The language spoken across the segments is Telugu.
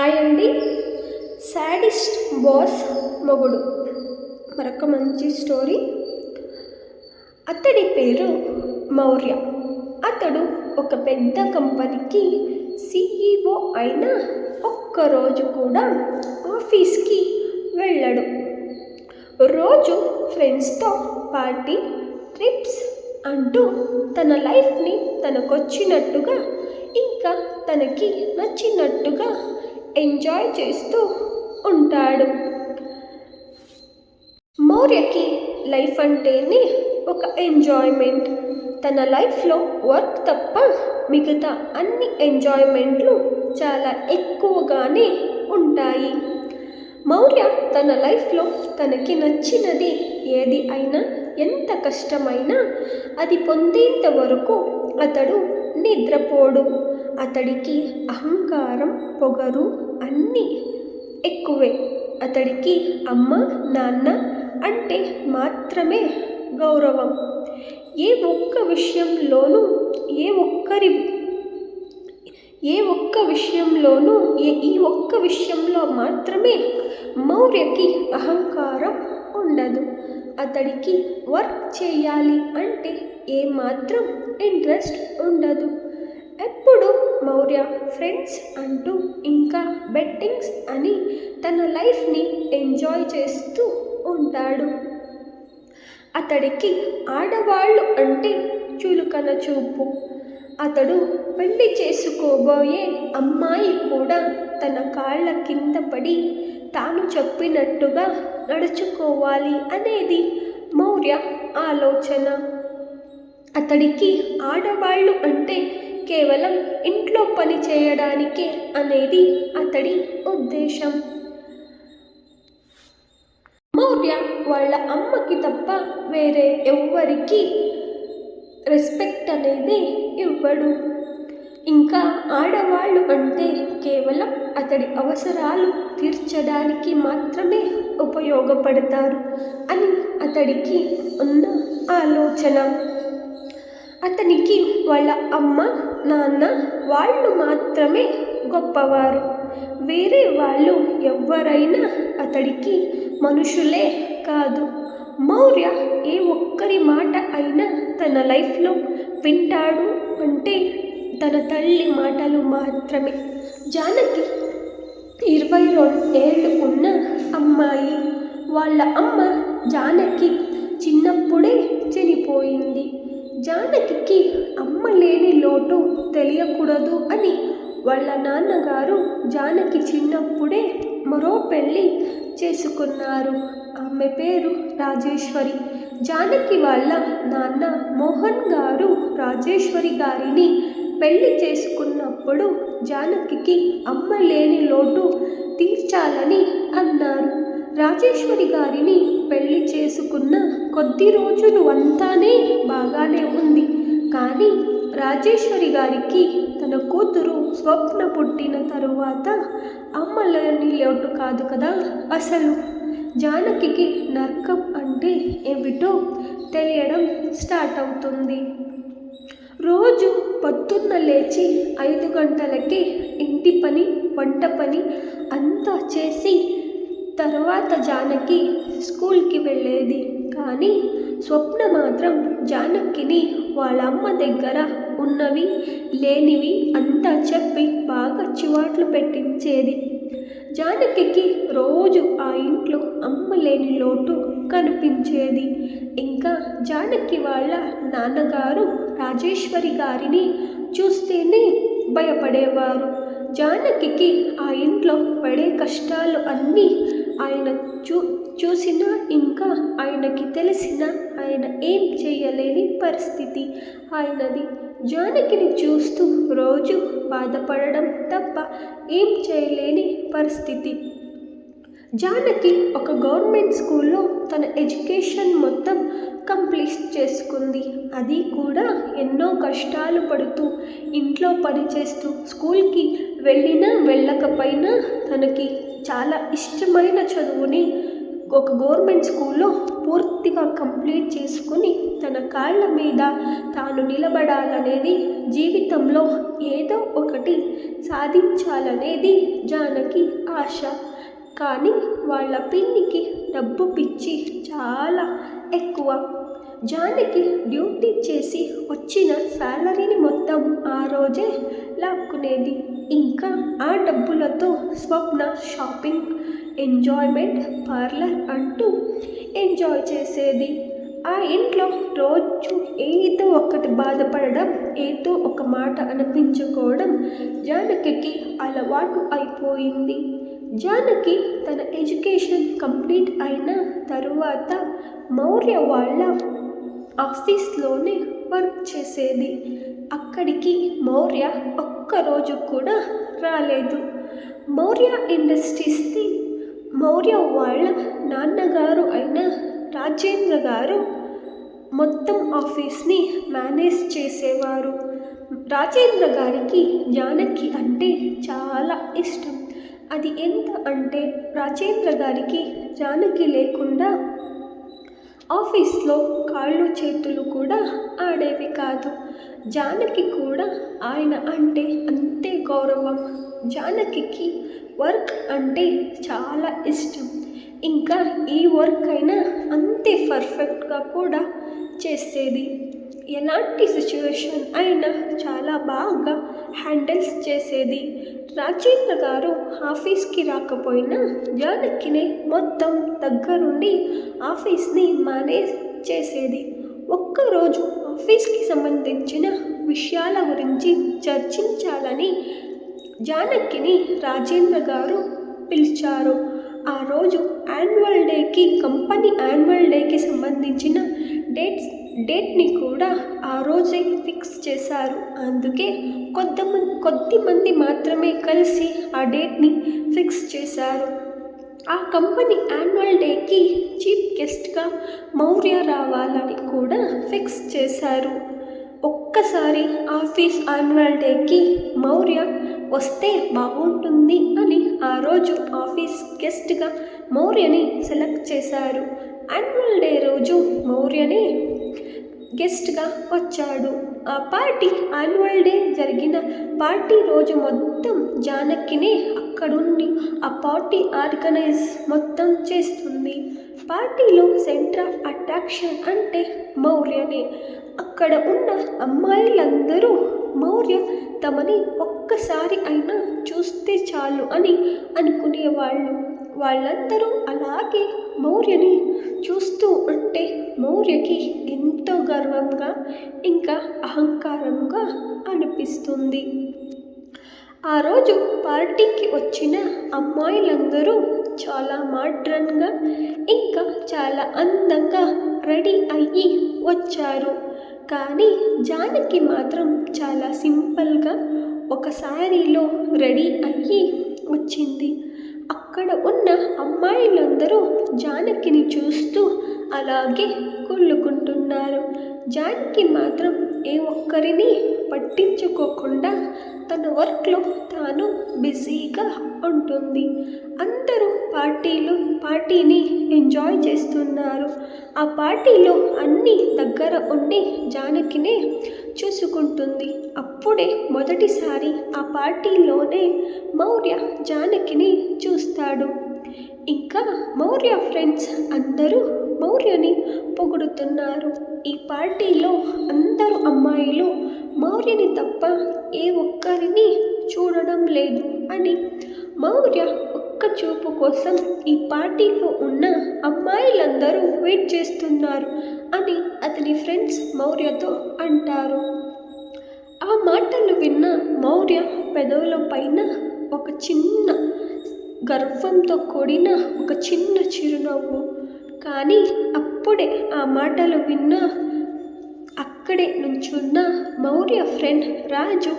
హాయ్ అండి సాడిస్ట్ బాస్ మొగుడు. మరొక మంచి స్టోరీ. అతడి పేరు మౌర్య. అతడు ఒక పెద్ద కంపెనీకి సిఈఓ అయిన ఒక్కరోజు కూడా ఆఫీస్కి వెళ్ళడు. రోజు ఫ్రెండ్స్తో పార్టీ ట్రిప్స్ అంటూ తన లైఫ్ని తనకొచ్చినట్టుగా ఇంకా తనకి నచ్చినట్టుగా ఎంజాయ్ చేస్తూ ఉంటాడు. మౌర్యకి లైఫ్ అంటేనే ఒక ఎంజాయ్మెంట్. తన లైఫ్లో వర్క్ తప్ప మిగతా అన్ని ఎంజాయ్మెంట్లు చాలా ఎక్కువగానే ఉంటాయి. మౌర్య తన లైఫ్లో తనకి నచ్చినది ఏది అయినా ఎంత కష్టమైనా అది పొందేంత వరకు అతడు నిద్రపోడు. అతడికి అహంకారం పొగరు అన్నీ ఎక్కువే. అతడికి అమ్మ నాన్న అంటే మాత్రమే గౌరవం. ఏ ఒక్క విషయంలోనూ ఏ ఒక్కరి ఏ ఒక్క విషయంలోనూ ఏ ఈ ఒక్క విషయంలో మాత్రమే మౌర్యకి అహంకారం ఉండదు. అతడికి వర్క్ చేయాలి అంటే ఏమాత్రం ఇంట్రెస్ట్ ఉండదు. ఎప్పుడు మౌర్య ఫ్రెండ్స్ అంటూ ఇంకా బెట్టింగ్స్ అని తన లైఫ్ని ఎంజాయ్ చేస్తూ ఉంటాడు. అతడికి ఆడవాళ్ళు అంటే చులుకన చూపు. అతడు పెళ్ళి చేసుకోబోయే అమ్మాయి కూడా తన కాళ్ళ కింద పడి తాను చెప్పినట్టుగా నడుచుకోవాలి అనేది మౌర్య ఆలోచన. అతడికి ఆడవాళ్ళు అంటే కేవలం ఇంట్లో పని చేయడానికే అనేది అతడి ఉద్దేశం. మౌర్య వాళ్ళ అమ్మకి తప్ప వేరే ఎవ్వరికి రెస్పెక్ట్ అనేది ఇవ్వడు. ఇంకా ఆడవాళ్ళు అంటే కేవలం అతడి అవసరాలు తీర్చడానికి మాత్రమే ఉపయోగపడతారు అని అతడికి ఉన్న ఆలోచన. అతనికి వాళ్ళ అమ్మ నాన్న వాళ్ళు మాత్రమే గొప్పవారు. వేరే వాళ్ళు ఎవరైనా అతడికి మనుషులే కాదు. మౌర్య ఏ ఒక్కరి మాట అయినా తన లైఫ్లో వింటాడు అంటే తన తల్లి మాటలు మాత్రమే. జానకి ఇరవై రెండు ఏళ్ళు ఉన్న అమ్మాయి. వాళ్ళ అమ్మ జానకి చిన్నప్పుడే చనిపోయింది. జానకి అమ్మ లేని లోటు తెలియకూడదు అని వాళ్ళ నాన్నగారు జానకి చిన్నప్పుడే మరో పెళ్ళి చేసుకున్నారు. ఆమె పేరు రాజేశ్వరి. జానకి వాళ్ళ నాన్న మోహన్ గారు రాజేశ్వరి గారిని పెళ్ళి చేసుకున్నప్పుడు జానకి అమ్మ లేని లోటు తీర్చాలని అన్నారు. రాజేశ్వరి గారిని పెళ్ళి చేసుకున్న కొద్ది రోజులు అంతానే బాగానే ఉంది. కానీ రాజేశ్వరి గారికి తన కూతురు స్వప్న పుట్టిన తరువాత అమ్మలేని లోటు కాదు కదా అసలు. జానకి నరకం అంటే ఏమిటో తెలియడం స్టార్ట్ అవుతుంది. రోజు పొద్దున్న లేచి ఐదు గంటలకి ఇంటి పని వంట పని అంతా చేసి తర్వాత జానకి స్కూల్కి వెళ్ళేది. కానీ స్వప్న మాత్రం జానకిని వాళ్ళ అమ్మ దగ్గర ఉన్నవి లేనివి అంతా చెప్పి బాగా చివాట్లు పెట్టించేది. జానకి రోజు ఆ ఇంట్లో అమ్మ లేని లోటు కనిపించేది. ఇంకా జానకి వాళ్ళ నాన్నగారు రాజేశ్వరి గారిని చూస్తేనే భయపడేవారు. జానకి ఆ ఇంట్లో పడే కష్టాలు అన్నీ ఆయన చూ చూసిన ఇంకా ఆయనకి తెలిసిన ఆయన ఏం చేయలేని పరిస్థితి. ఆయనది జానకిని చూస్తూ రోజు బాధపడడం తప్ప ఏం చేయలేని పరిస్థితి. జానకి ఒక గవర్నమెంట్ స్కూల్లో తన ఎడ్యుకేషన్ మొత్తం కంప్లీట్ చేసుకుంది. అది కూడా ఎన్నో కష్టాలు పడుతూ ఇంట్లో పనిచేస్తూ స్కూల్కి వెళ్ళినా వెళ్ళకపోయినా తనకి చాలా ఇష్టమైన చదువుని ఒక గవర్నమెంట్ స్కూల్లో పూర్తిగా కంప్లీట్ చేసుకుని తన కాళ్ళ మీద తాను నిలబడాలనేది జీవితంలో ఏదో ఒకటి సాధించాలనేది జానకి ఆశ. కానీ వాళ్ళ పిన్నికి డబ్బు పిచ్చి చాలా ఎక్కువ. జానకి డ్యూటీ చేసి వచ్చిన శాలరీని మొత్తం ఆ రోజే లాక్కునేది. ఇంకా ఆ డబ్బులతో స్వప్న షాపింగ్ ఎంజాయ్మెంట్ పార్లర్ అంటూ ఎంజాయ్ చేసేది. ఆ ఇంట్లో రోజు ఏదో ఒకటి బాధపడడం ఏదో ఒక మాట అనిపించుకోవడం జానకి అలవాటు అయిపోయింది. జానకి తన ఎడ్యుకేషన్ కంప్లీట్ అయిన తరువాత మౌర్య వాళ్ళ ఆఫీస్లోనే వర్క్ చేసేది. అక్కడికి మౌర్య ఒక్కరోజు కూడా రాలేదు. మౌర్య ఇండస్ట్రీస్ది మౌర్య వాళ్ళ నాన్నగారు అయిన రాజేంద్ర గారు మొత్తం ఆఫీస్ని మేనేజ్ చేసేవారు. రాజేంద్ర గారికి జానకి అంటే చాలా ఇష్టం. అది ఎంత అంటే రాజేంద్ర గారికి జానకి లేకుండా ఆఫీస్లో కాళ్ళు చేతులు కూడా ఆడేవి కాదు. జానకి కూడా ఆయన అంటే అంతే గౌరవం. జానకి వర్క్ అంటే చాలా ఇష్టం. ఇంకా ఈ వర్క్ అయినా అంతే పర్ఫెక్ట్గా కూడా చేసేది. ఎలాంటి సిచ్యువేషన్ అయినా చాలా బాగా హ్యాండిల్స్ చేసేది. రాజేంద్ర గారు ఆఫీస్కి రాకపోయినా జానకినే మొత్తం దగ్గరుండి ఆఫీస్ని మేనేజ్ చేసేది. ఒక్కరోజు ఆఫీస్కి సంబంధించిన విషయాల గురించి చర్చించాలని జానకిని రాజేంద్ర గారు పిలిచారు. ఆ రోజు యాన్యువల్ డేకి కంపెనీ యాన్యువల్ డేకి సంబంధించిన డేట్స్ డేట్ని కూడా ఆ రోజే ఫిక్స్ చేశారు. అందుకే కొద్దిమంది కొద్ది మంది మాత్రమే కలిసి ఆ డేట్ని ఫిక్స్ చేశారు. ఆ కంపెనీ యాన్యువల్ డేకి చీఫ్ గెస్ట్గా మౌర్య రావాలని కూడా ఫిక్స్ చేశారు. ఒక్కసారి ఆఫీస్ యాన్యువల్ డేకి మౌర్య వస్తే బాగుంటుంది అని ఆ రోజు ఆఫీస్ గెస్ట్గా మౌర్యని సెలెక్ట్ చేశారు. యాన్యువల్ డే రోజు మౌర్యని గెస్ట్గా వచ్చాడు. ఆ పార్టీ యాన్యువల్ డే జరిగిన పార్టీ రోజు మొత్తం జానకినే అక్కడుండి ఆ పార్టీ ఆర్గనైజ్ మొత్తం చేస్తుంది. పార్టీలో సెంటర్ ఆఫ్ అట్రాక్షన్ అంటే మౌర్యనే. అక్కడ ఉన్న అమ్మాయిలందరూ మౌర్య తమని ఒక్కసారి అయినా చూస్తే చాలు అని అనుకునేవాళ్ళు. వాళ్ళందరూ అలాగే మౌర్యని చూస్తూ ఉంటే మౌర్యకి ఎంతో గర్వంగా ఇంకా అహంకారంగా అనిపిస్తుంది. ఆ రోజు పార్టీకి వచ్చిన అమ్మాయిలందరూ చాలా మాడ్రన్గా ఇంకా చాలా అందంగా రెడీ అయ్యి వచ్చారు. కానీ జానకి మాత్రం చాలా సింపుల్గా ఒక శారీలో రెడీ అయ్యి వచ్చింది. అక్కడ ఉన్న అమ్మాయిలందరూ జానకిని చూస్తూ అలాగే కుళ్ళుకుంటున్నారు జానకి మాత్రం ఏ ఒక్కరిని పట్టించుకోకుండా తన వర్క్లో తాను బిజీగా ఉంటుంది. అందరూ పార్టీలు పార్టీని ఎంజాయ్ చేస్తున్నారు. ఆ పార్టీలో అన్ని దగ్గర ఉండి జానకినే చూసుకుంటుంది. అప్పుడే మొదటిసారి ఆ పార్టీలోనే మౌర్య జానకిని చూస్తాడు. ఇంకా మౌర్య ఫ్రెండ్స్ అందరూ మౌర్యని పొగుడుతున్నారు. ఈ పార్టీలో అందరూ మౌర్యని తప్ప ఏ ఒక్కరిని చూడడం లేదు అని మౌర్య ఒక్క చూపు కోసం ఈ పార్టీలో ఉన్న అమ్మాయిలందరూ వెయిట్ చేస్తున్నారు అని అతని ఫ్రెండ్స్ మౌర్యతో అంటారు. ఆ మాటలు విన్న మౌర్య పెదవుల పైన ఒక చిన్న గర్వంతో కూడిన ఒక చిన్న చిరునవ్వు. కానీ అప్పుడే ఆ మాటలు విన్న అక్కడే నుంచున్న మౌర్య ఫ్రెండ్ రాజు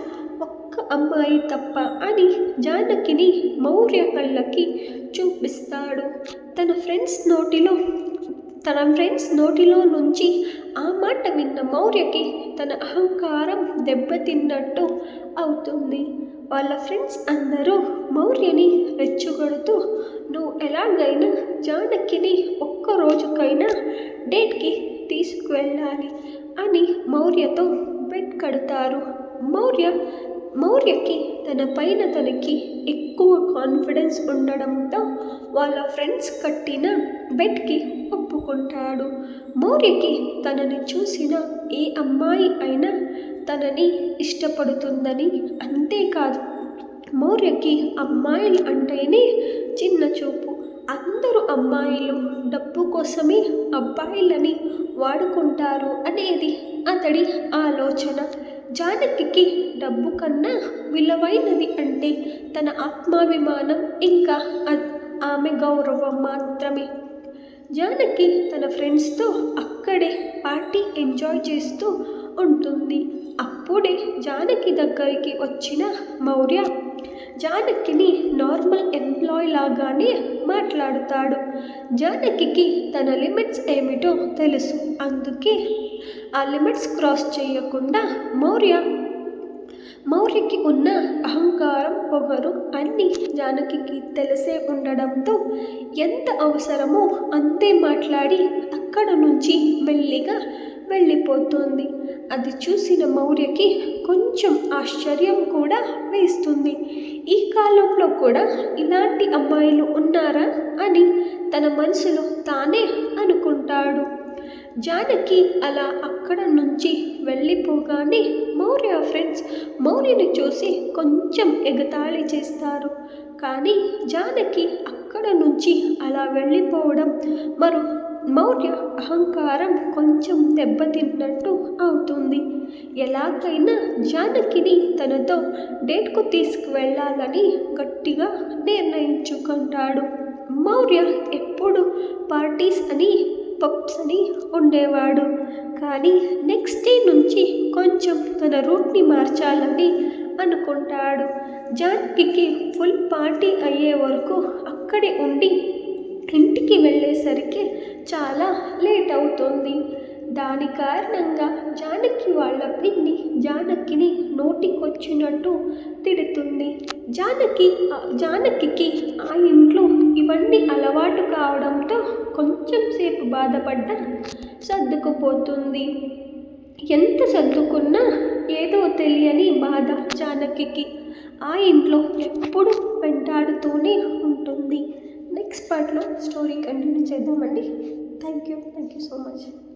ఒక్క అమ్మాయి తప్ప అని జానకిని మౌర్య కళ్ళకి చూపిస్తాడు. తన ఫ్రెండ్స్ నోటిలో తన ఫ్రెండ్స్ నోటిలో నుంచి ఆ మాట విన్న మౌర్యకి తన అహంకారం దెబ్బతిన్నట్టు అవుతుంది. వాళ్ళ ఫ్రెండ్స్ అందరూ మౌర్యని రెచ్చగొడుతూ నువ్వు ఎలాగైనా జానకిని ఒక్క రోజుకైనా డేట్కి తీసుకువెళ్ళాలి. అని మౌర్యతో బెట్ కడతారు. మౌర్య మౌర్యకి తన పైన తనకి ఎక్కువ కాన్ఫిడెన్స్ ఉండడంతో వాళ్ళ ఫ్రెండ్స్ కట్టిన బెట్కి ఒప్పుకుంటాడు. మౌర్యకి తనని చూసిన ఏ అమ్మాయి అయినా తనని ఇష్టపడుతుందని అంతేకాదు మౌర్యకి అమ్మాయిలు అంటేనే చిన్న చూపు. అందరూ అమ్మాయిలు. డబ్బు కోసమే అబ్బాయిలని వాడుకుంటారు అనేది అతడి ఆలోచన. జానకికి డబ్బు కన్నా విలువైనది అంటే తన ఆత్మాభిమానం ఇంకా ఆమె గౌరవం మాత్రమే. జానకి తన ఫ్రెండ్స్తో అక్కడే పార్టీ ఎంజాయ్ చేస్తూ ఉంటుంది. అప్పుడే జానకి దగ్గరికి వచ్చిన మౌర్య జానకిని నార్మల్ ఎంప్లాయ్ లాగానే మాట్లాడుతాడు. జానకికి తన లిమిట్స్ ఏమిటో తెలుసు. అందుకే ఆ లిమిట్స్ క్రాస్ చేయకుండా మౌర్య మౌర్యకి ఉన్న అహంకారం పొగరు అన్నీ జానకికి తెలిసే ఉండడంతో ఎంత అవసరమో అంతే మాట్లాడి అక్కడ నుంచి మెల్లిగా వెళ్ళిపోతుంది. అది చూసిన మౌర్యకి కొంచెం ఆశ్చర్యం కూడా వేస్తుంది. ఈ కాలంలో కూడా ఇలాంటి అమ్మాయిలు ఉన్నారా అని తన మనసులో తానే అనుకుంటాడు. జానకి అలా అక్కడ నుంచి వెళ్ళిపోగానే మౌర్య ఫ్రెండ్స్ మౌర్యని చూసి కొంచెం ఎగతాళి చేస్తారు. కానీ జానకి అక్కడ నుంచి అలా వెళ్ళిపోవడం మరో మౌర్య అహంకారం కొంచెం దెబ్బతిన్నట్టు అవుతుంది. ఎలాగైనా జానకిని తనతో డేట్కు తీసుకువెళ్ళాలని గట్టిగా నిర్ణయించుకుంటాడు. మౌర్య ఎప్పుడు పార్టీస్ అని పబ్స్ అని ఉండేవాడు. కానీ నెక్స్ట్ డే నుంచి కొంచెం తన రూట్ని మార్చాలని అనుకుంటాడు. జానకికి ఫుల్ పార్టీ అయ్యే వరకు అక్కడే ఉండి ఇంటికి వెళ్ళేసరికి చాలా లేట్ అవుతుంది. దాని కారణంగా జానకి వాళ్ళ పిన్ని జానకిని నోటికొచ్చినట్టు తిడుతుంది. జానకి జానకి ఆ ఇంట్లో ఇవన్నీ అలవాటు కావడంతో కొంచెం సేపు బాధపడ్డ సర్దుకుపోతుంది. ఎంత సర్దుకున్నా ఏదో తెలియని బాధ జానకికి. ఆ ఇంట్లో ఎప్పుడు వెంటాడుతూనే ఉంటుంది. నెక్స్ట్ పార్ట్లో స్టోరీ కంటిన్యూ చేద్దామండి. Thank you. Thank you so much.